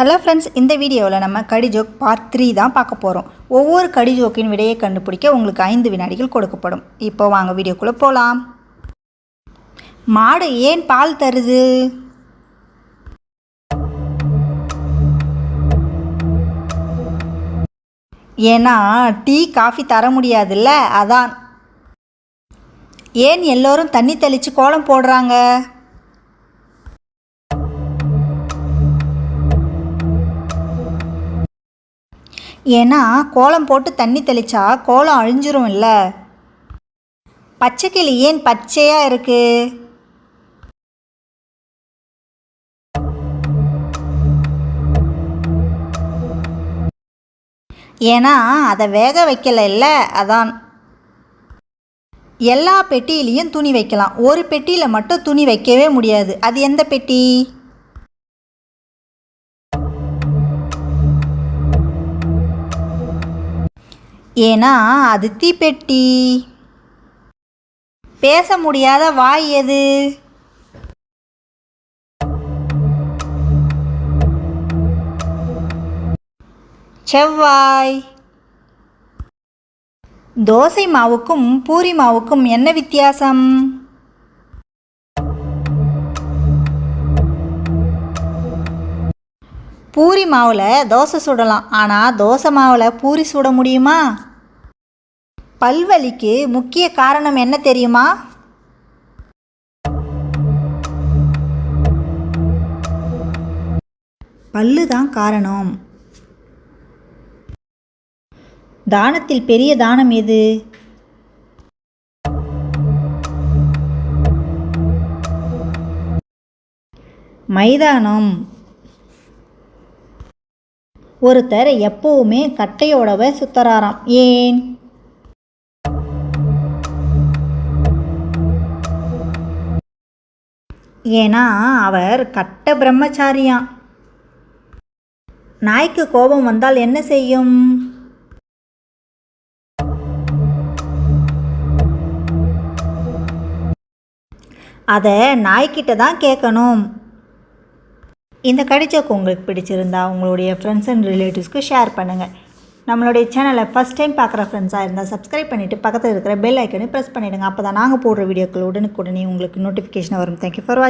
Hello friends இந்த வீடியோவில் நம்ம கடி ஜோக் பார்ட் த்ரீ தான் பார்க்க போகிறோம் ஒவ்வொரு கடி ஜோக்கின் விடையை கண்டுபிடிக்க உங்களுக்கு ஐந்து வினாடிகள் கொடுக்கப்படும். இப்போ வாங்க வீடியோக்குள்ளே போகலாம் மாடு ஏன் பால் தருது? ஏன்னா டீ காஃபி தர முடியாதுல்ல? அதான். ஏன் எல்லோரும் தண்ணி தெளித்து கோலம் போடுறாங்க? ஏன்னா கோலம் போட்டு தண்ணி தெளிச்சா கோலம் அழிஞ்சிரும் இல்லை பச்சைக்கிளி ஏன் பச்சையாக இருக்கு? ஏன்னா அதை வேக வைக்கல இல்லை அதான். எல்லா பெட்டியிலையும் துணி வைக்கலாம். ஒரு பெட்டியில் மட்டும் துணி வைக்கவே முடியாது. அது எந்த பெட்டி? ஏன்னா அது தீப்பெட்டி. பேச முடியாத வாய் எது? செவ்வாய். தோசை மாவுக்கும் பூரி மாவுக்கும் என்ன வித்தியாசம்? பூரி மாவில் தோசை சுடலாம். ஆனால் தோசை மாவில் பூரி சுட முடியுமா? பல்வலிக்கு முக்கிய காரணம் என்ன தெரியுமா? பல்லு தான் காரணம். தானத்தில் பெரிய தானம் எது? மைதானம். ஒருத்தர் எப்பவுமே கட்டையோடவ சுத்தராராம் ஏன்? ஏன்னா அவர் கட்ட பிரம்மச்சாரியாம் நாய்க்கு கோபம் வந்தால் என்ன செய்யும்? அதை நாய்க்கிட்ட தான் கேட்கணும். இந்த கடிச்சோக்கு உங்களுக்கு பிடிச்சிருந்தா உங்களுடைய ஃப்ரெண்ட்ஸ் அண்ட் ரிலேட்டிவ்ஸ்க்கு ஷேர் பண்ணுங்கள் நம்மளுடைய சேனலை ஃபஸ்ட் டைம் பார்க்குற ஃப்ரெண்ட்ஸாக இருந்தால் சப்ஸ்கிரைப் பண்ணிவிட்டு பக்கத்தில் இருக்கிற பெல் ஐக்கனை ப்ரெஸ் பண்ணிவிடுங்க அப்போ தான் நாங்கள் போடுற வீடியோக்கள் உடனுக்குடனே உங்களுக்கு நோட்டிஃபிகேஷன் வரும். தேங்க்யூ ஃபார் வாட்சிங்